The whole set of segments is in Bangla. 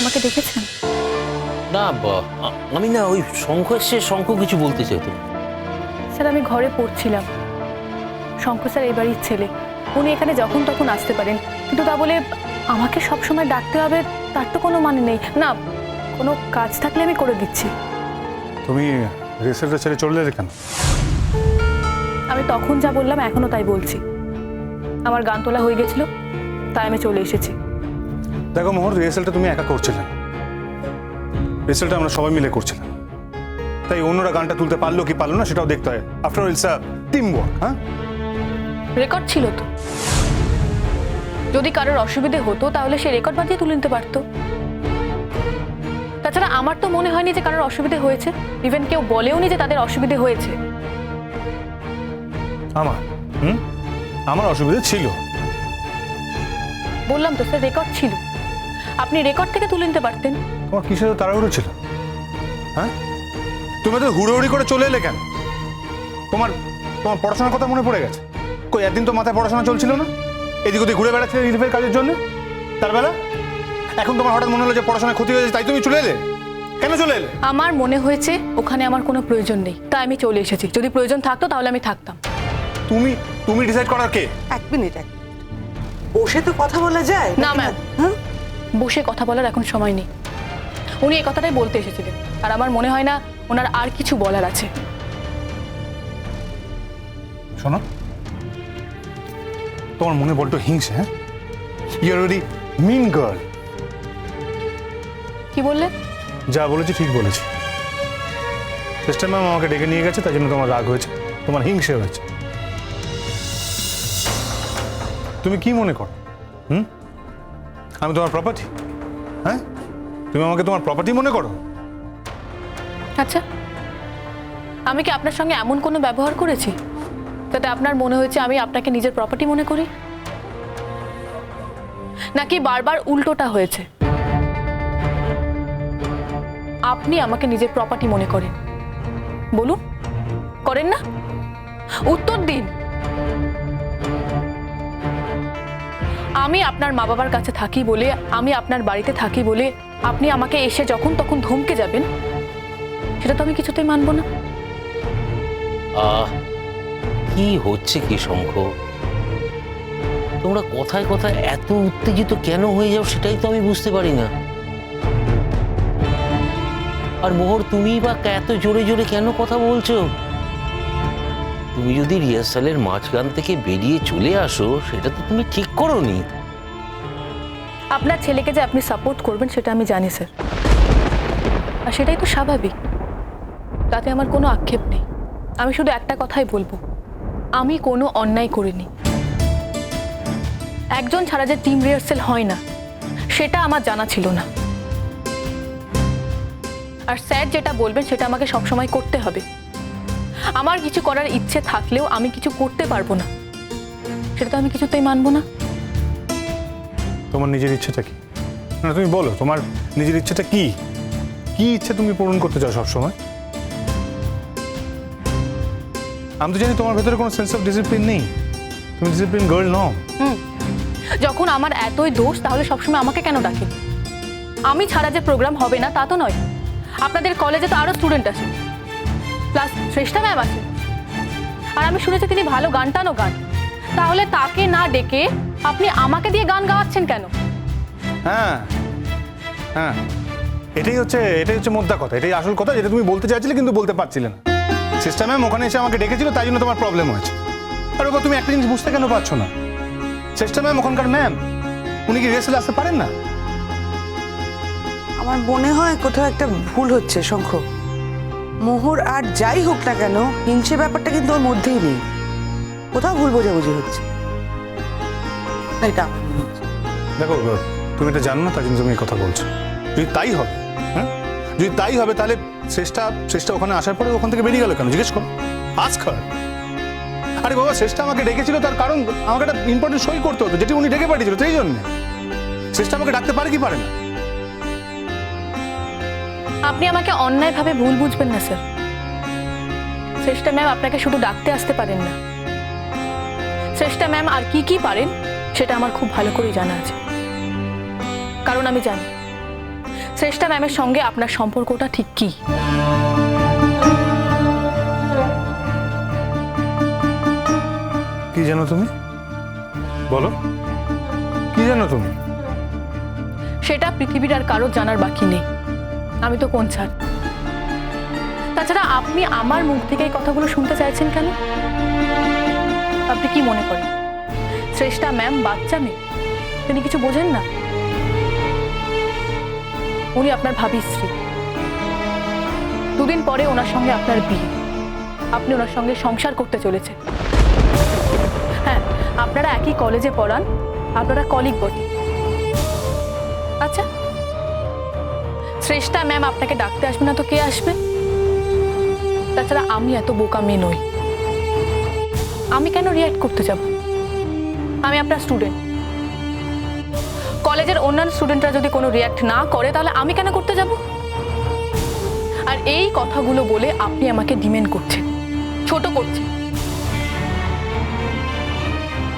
আমাকে দেখেছেন? না আমি না ওই শঙ্খ এসছে শঙ্খ কিছু বলতে চাই চাইতো স্যার আমি ঘরে পড়ছিলাম। শঙ্খ স্যার এই বাড়ির ছেলে। উনি এখানে যখন তখন আসতে পারেন। কিন্তু তা বলে আমাকে সব সময় ডাকতে হবে তার তো কোনো মানে নেই। না কোনো কাজ থাকলে আমি করে দিচ্ছি। তুমি রেসেলটা ছেড়ে চলে এলে কেন? আমি তখন যা বললাম এখনও তাই বলছি। আমার গান তোলা হয়ে গেছিল তাই আমি চলে এসেছি। দেখো মোহর রিহার্সালটা তুমি একা করছিলে। রিহার্সালটা আমরা সবাই মিলে করছিলাম। তাই অন্যরা গানটা তুলতে পারল কি পারল না সেটাও দেখতে হয়। After all it's team work হ্যাঁ? রেকর্ড ছিল তো। যদি কারোর অসুবিধে হতো তাহলে সে রেকর্ড বাজিয়ে তুলে নিতে পারতো। তাছাড়া আমার তো মনে হয়নি যে কারোর অসুবিধে হয়েছে। ইভেন কেউ বলেও নি যে তাদের অসুবিধে হয়েছে। আমার? হুম? আমার অসুবিধে ছিল। বললাম তো স্যার রেকর্ড ছিল। আপনি রেকর্ড থেকে তুলে নিতে পারতেন। তোমার কিসের তাড়াহুড়ো ছিল? হ্যাঁ? তুমি তো হুড়োহুড়ি করে চলে এলে কেন? তোমার তোমার পড়াশোনার কথা মনে পড়ে গেছে? কই একদিন তো মাথায় পড়াশোনা চলছিল না? এদিক ওদিক ঘুরে বেড়াচ্ছিলে রিলিফের কাজের জন্য? তার বেলা এখন তোমার হঠাৎ মনে হলো যে পড়াশোনায় ক্ষতি হয়েছে তাই তুমি চলে এলে? কেন চলে এলে? আমার মনে হয়েছে ওখানে আমার কোনো প্রয়োজন নেই তাই আমি চলে এসেছি। যদি প্রয়োজন থাকতো তাহলে আমি থাকতাম। তুমি তুমি ডিসাইড করার কে? এক মিনিট এক মিনিট। বসে তো কথা বলা যায়। না, ম্যাম। বসে কথা বলার এখন সময় নেই। উনি এই কথাটাই বলতে এসেছিলেন। আর আমার মনে হয় না ওনার আর কিছু বলার আছে। শোনো। তোমার মনে বড্ড হিংসে হ্যাঁ? ইউর ভেরি মিন গার্ল কি বললে? যা বলেছি ঠিক বলেছি। সিস্টার ম্যাম আমাকে ডেকে নিয়ে গেছে তাই জন্য তোমার রাগ হয়েছে। তোমার হিংসে হয়েছে। তুমি কি মনে করো? হুম? আমি তোমার প্রপার্টি হ্যাঁ? তুমি আমাকে তোমার প্রপার্টি মনে করো? আচ্ছা আমি কি আপনার সঙ্গে এমন কোনো ব্যবহার করেছি যাতে আপনার মনে হয়েছে আমি আপনাকে নিজের প্রপার্টি মনে করি? নাকি বারবার উল্টোটা হয়েছে? আপনি আমাকে নিজের প্রপার্টি মনে করেন। বলুন, করেন না? উত্তর দিন। আমি আপনার মা বাবার কাছে থাকি বলে, আমি আপনার বাড়িতে থাকি বলে আপনি আমাকে এসে যখন তখন ধমকে যাবেন, সেটা তো আমি কিছুতেই মানব না। আহ, কি হচ্ছে কি শঙ্খ? তোমরা কথায় কথায় এত উত্তেজিত কেন হয়ে যাও সেটাই তো আমি বুঝতে পারি না। আর মোহর তুমি বা এত জোরে জোরে কেন কথা বলছো? তুমি যদি রিহার্সালের মাঝখান থেকে বেরিয়ে চলে আসো, সেটা তো তুমি ঠিক করোনি। আপনার ছেলেকে যে আপনি সাপোর্ট করবেন, সেটা আমি জানি স্যার আর সেটাই তো স্বাভাবিক। তাতে আমার কোনো আক্ষেপ নেই। আমি শুধু একটা কথাই বলব। আমি কোনো অন্যায় করিনি। একজন ছাড়া যে টিম রিহার্সেল হয় না, সেটা আমার জানা ছিল না। আর স্যার যেটা বলবেন, সেটা আমাকে সবসময় করতে হবে। আমার কিছু করার ইচ্ছে থাকলেও আমি কিছু করতে পারব না। সেটা তো আমি কিছুতেই মানবো না। তোমার নিজের ইচ্ছেটা কি? না তুমি বলো তোমার নিজের ইচ্ছেটা কি? কি ইচ্ছে তুমি পূরণ করতে চাও সবসময়? আমি তো জানি তোমার ভেতরে কোনো সেন্স অফ ডিসিপ্লিন নেই। তুমি ডিসিপ্লিন গার্ল নও। হুম। যখন আমার এতই দোষ তাহলে সবসময় আমাকে কেন ডাকে? আমি ছাড়া যে প্রোগ্রাম হবে না তা তো নয়। আপনাদের কলেজে তো আরও স্টুডেন্ট আছে। প্লাস শ্রেষ্ঠা ম্যাম আছে। আর আমি শুনেছি তিনি ভালো গান টানও গান। তাহলে তাকে না ডেকে আপনি আমাকে দিয়ে গান গাওয়াচ্ছেন কেন? হ্যাঁ হ্যাঁ। এটাই হচ্ছে এটাই হচ্ছে মোদ্দা কথা এটাই আসল কথা যেটা তুমি বলতে চাইছিলে কিন্তু বলতে পারছিলে না। সিস্টার ম্যাম ওখানে এসে আমাকে ডেকেছিল তাই জন্য তোমার প্রবলেম হয়েছে। আর ওপর তুমি একটা জিনিস বুঝতে কেন পারছ না? সিস্টার ম্যাম ওখানকার ম্যাম উনি কি রিহার্সালে আসতে পারেন না? আমার মনে হয় কোথাও একটা ভুল হচ্ছে শঙ্খ। মোহর আর যাই হোক না কেন, হিংসে ব্যাপারটা কিন্তু ওর মধ্যেই নেই। কোথাও ভুল বোঝাবুঝি হচ্ছে। দেখো তুমি এটা জানো না তাই জন্য তুমি এই কথা বলছো। যদি তাই হবে হ্যাঁ? যদি তাই হবে তাহলে শেষটা শেষটা ওখানে আসার পরে ওখান থেকে বেরিয়ে গেল কেন? জিজ্ঞেস করো। আজ খার আরে বাবা, শেষটা আমাকে ডেকেছিল, তার কারণ আমাকে একটা ইম্পর্টেন্ট সই করতে হতো, যেটি উনি ডেকে পাঠিয়েছিল, সেই জন্য। শেষটা আমাকে ডাকতে পারে কি পারে না? আপনি আমাকে অন্যায়ভাবে ভুল বুঝবেন না স্যার। শ্রেষ্ঠা ম্যাম আপনাকে শুধু ডাকতে আসতে পারেন না। শ্রেষ্ঠা ম্যাম আর কি কি পারেন সেটা আমার খুব ভালো করেই জানা আছে। কারণ আমি জানি শ্রেষ্ঠা ম্যামের সঙ্গে আপনার সম্পর্কটা ঠিক কি। কি জানো তুমি? বলো। কি জানো তুমি? সেটা পৃথিবীর আর কারও জানার বাকি নেই। আমি তো কোন ছাড়। তাছাড়া আপনি আমার মুখ থেকে এই কথাগুলো শুনতে চাইছেন কেন? আপনি কি মনে করেন? শ্রেষ্ঠা ম্যাম বাচ্চা মেয়ে, তিনি কিছু বোঝেন না? উনি আপনার ভাবি স্ত্রী। দুদিন পরে ওনার সঙ্গে আপনার বিয়ে। আপনি ওনার সঙ্গে সংসার করতে চলেছেন। হ্যাঁ আপনারা একই কলেজে পড়ান, আপনারা কলিগ বটে। আচ্ছা শ্রেষ্ঠা ম্যাম আপনাকে ডাকতে আসবে না তো কে আসবে? তাছাড়া আমি এত বোকা মেয়ে নই। আমি কেন রিয়াক্ট করতে যাব? আমি আপনার স্টুডেন্ট কলেজের অন্যান্য স্টুডেন্টরা যদি কোনো রিয়াক্ট না করে, তাহলে আমি কেন করতে যাব? আর এই কথাগুলো বলে আপনি আমাকে ডিমেন্ড করছেন, ছোট করছেন।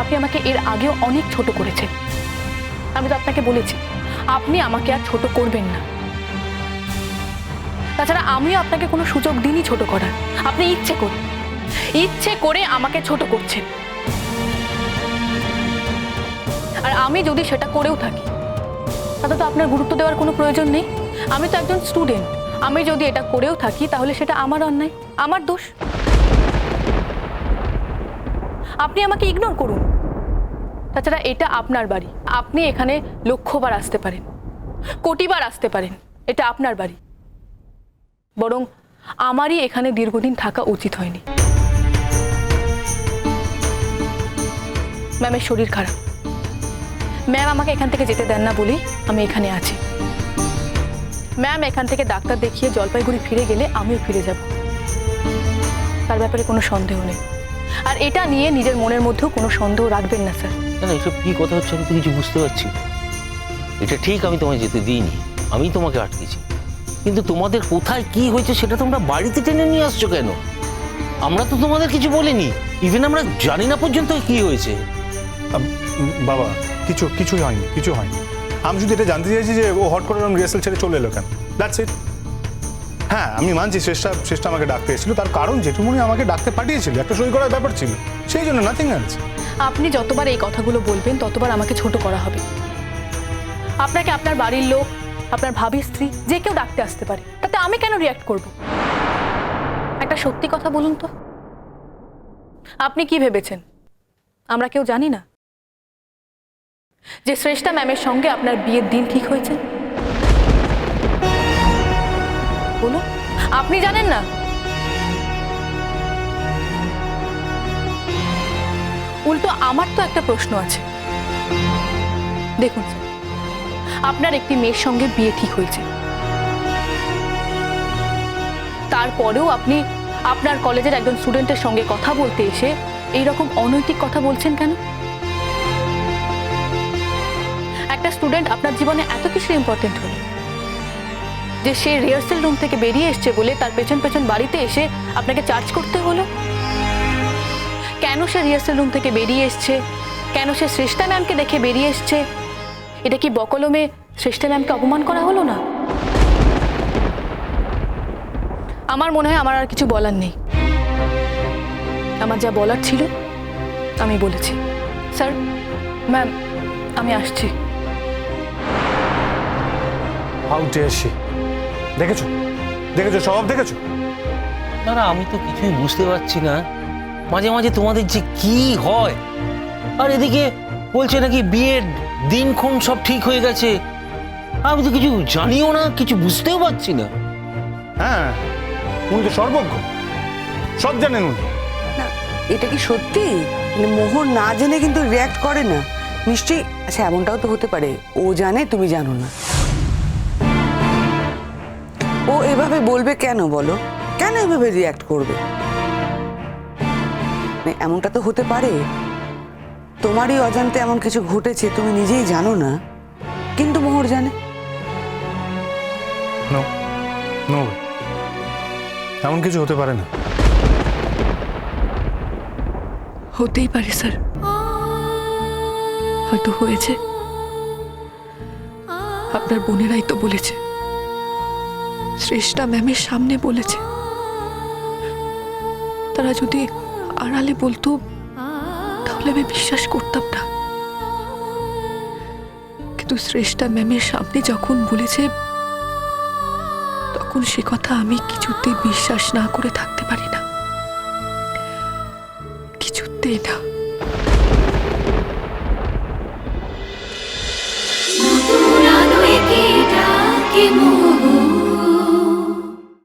আপনি আমাকে এর আগেও অনেক ছোট করেছেন। আমি তো আপনাকে বলেছি, আপনি আমাকে আর ছোট করবেন না। তাছাড়া আমিও আপনাকে কোনো সুযোগ দিনই ছোট করার। আপনি ইচ্ছে করে ইচ্ছে করে আমাকে ছোট করছেন। আর আমি যদি সেটা করেও থাকি, তাতে তো আপনার গুরুত্ব দেওয়ার কোনো প্রয়োজন নেই। আমি তো একজন স্টুডেন্ট আমি যদি এটা করেও থাকি, তাহলে সেটা আমার অন্যায়, আমার দোষ। আপনি আমাকে ইগনোর করুন। তাছাড়া এটা আপনার বাড়ি, আপনি এখানে লক্ষ্যবার আসতে পারেন, কোটিবার আসতে পারেন, এটা আপনার বাড়ি। বরং আমারই এখানে দীর্ঘদিন থাকা উচিত হয়নি। ম্যামের শরীর খারাপ। ম্যাম আমাকে এখান থেকে যেতে দেন না বলেই আমি এখানে আছি। ম্যাম এখান থেকে ডাক্তার দেখিয়ে জলপাইগুড়ি ফিরে গেলে আমিও ফিরে যাব। তার ব্যাপারে কোনো সন্দেহ নেই। আর এটা নিয়ে নিজের মনের মধ্যেও কোনো সন্দেহ রাখবেন না, স্যার। না এসব কি কথা হচ্ছে আমি তো কিছু বুঝতে পারছি এটা ঠিক আমি তোমায় যেতে দিইনি। আমি তোমাকে আটকেছি। কিন্তু তোমাদের কোথায় কি হয়েছে সেটা তোমরা বাড়িতে টেনে নিয়ে আসছো কেন? আমরা তো তোমাদের কিছু বলিনি। ইভেন আমরা জানি না পর্যন্ত কি হয়েছে। বাবা কিছু কিছুই হয়নি কিছু হয়নি। আমি শুধু এটা জানতে চাইছি যে ও হট করে রিহার্সাল ছেড়ে চলে এলো কেন? দ্যাটস ইট হ্যাঁ আমি মানছি শ্রেষ্ঠা শ্রেষ্ঠা আমাকে ডাকতে এসেছিল। তার কারণ জেঠুমনি আমাকে ডাকতে পাঠিয়েছিল। একটা সই করার ব্যাপার ছিল। সেই জন্য নাথিং এলস আপনি যতবার এই কথাগুলো বলবেন ততবার আমাকে ছোট করা হবে। আপনাকে আপনার বাড়ির লোক আপনার ভাবি স্ত্রী, যে কেউ ডাকতে আসতে পারে, তাতে আমি কেন রিয়াক্ট করব? একটা সত্যি কথা বলুন তো। আপনি কি ভেবেছেন? আমরা কেউ জানি না। যে শ্রেষ্ঠা ম্যামের সঙ্গে আপনার বিয়ের দিন ঠিক হয়েছে? বলুন, আপনি জানেন না? উল্টো আমার তো একটা প্রশ্ন আছে। দেখুন, স্যার। আপনার একটি মেয়ের সঙ্গে বিয়ে ঠিক হয়েছে। তারপরেও আপনি আপনার কলেজের একজন স্টুডেন্টের সঙ্গে কথা বলতে এসে এই রকম অনৈতিক কথা বলছেন কেন? একটা স্টুডেন্ট আপনার জীবনে এত কিছু ইম্পর্টেন্ট হলো। যে সে রিহার্সেল রুম থেকে বেরিয়ে এসছে বলে তার পেছন পেছন বাড়িতে এসে আপনাকে চার্জ করতে হলো? কেন সে রিহার্সেল রুম থেকে বেরিয়ে এসছে? কেন সে শ্রেষ্ঠা ম্যামকে দেখে বেরিয়ে এসছে? এটা কি বকলমে শ্রেষ্ঠা ম্যামকে অপমান করা হলো না? আমার মনে হয় আমার আর কিছু বলার নেই। আমার যা বলার ছিল আমি বলেছি। স্যার ম্যাম আমি আসছি। হাউ ডেয়ার শি দেখেছ? দেখেছ? স্বভাব দেখেছ? না না আমি তো কিছুই বুঝতে পারছি না। মাঝে মাঝে তোমাদের যে কি হয়। আর এদিকে বলছে নাকি বিয়ের দিনক্ষণ সব ঠিক হয়ে গেছে। আমি তো কিছু জানিও না কিছু বুঝতেও পারছি না। হ্যাঁ উনি তো সর্বজ্ঞ। সব জানেন উনি। না এটা কি সত্যি? মানে মোহর না জেনে কিন্তু রিয়াক্ট করে না। নিশ্চয়ই আচ্ছা এমনটাও তো হতে পারে। ও জানে তুমি জানো না। ও এভাবে বলবে কেন বলো? কেন এভাবে রিয়াক্ট করবে? মানে এমনটা তো হতে পারে। তোমারই অজান্তে এমন কিছু ঘটেছে তুমি নিজেই জানো না। কিন্তু মোহর জানে। এমন কিছু হতে পারে না। হতেই পারে স্যার। হয়তো হয়েছে। আপনার বোনেরাই তো বলেছে। শ্রেষ্ঠা ম্যামের সামনে বলেছে। তারা যদি আড়ালে বলতো আমি বিশ্বাস করতাম না। কিন্তু শ্রেষ্ঠা ম্যামের সামনে যখন বলেছে, তখন সে কথা আমি কিছুতে বিশ্বাস না করে থাকতে পারি না। কিছুতেই না।